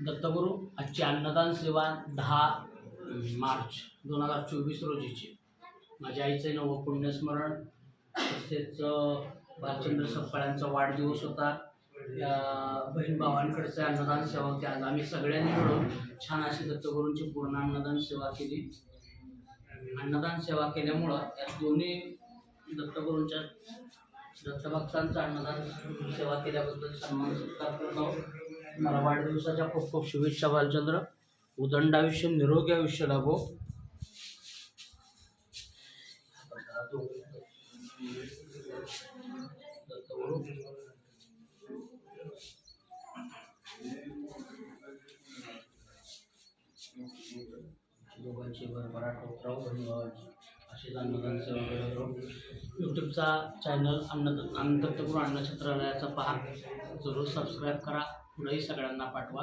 दत्तगुरू आजची अन्नदान सेवा दहा मार्च दोन हजार चोवीस रोजीची. माझ्या आईचं नवं पुण्यस्मरण तसेच भालचंद्र सप्पाळ्यांचा वाढदिवस होता. या बहीण भावांकडचे अन्नदान सेवा होती. आज आम्ही सगळ्यांनी मिळून छान अशी दत्तगुरूंची पूर्ण अन्नदान सेवा केली. अन्नदान सेवा केल्यामुळं या दोन्ही दत्तगुरूंच्या दत्तभक्तांचा अन्नदान सेवा केल्याबद्दल सन्मान सत्कार करतो. मला वाढदिवसाच्या खूप खूप शुभेच्छा बालचंद्र. उदंड आयुष्य निरोगी आयुष्य लाभो. दत्तगुरू दोघांची भरभराट होत राहू बहीण भावांची अशीच अन्नदान सेवा करत राहू यूट्यूबचा चॅनल अन्न अन्न दत्तगुरू अन्नछत्रालयाचा पहा. जरूर सबस्क्राईब करा. पुढेही सगळ्यांना पाठवा.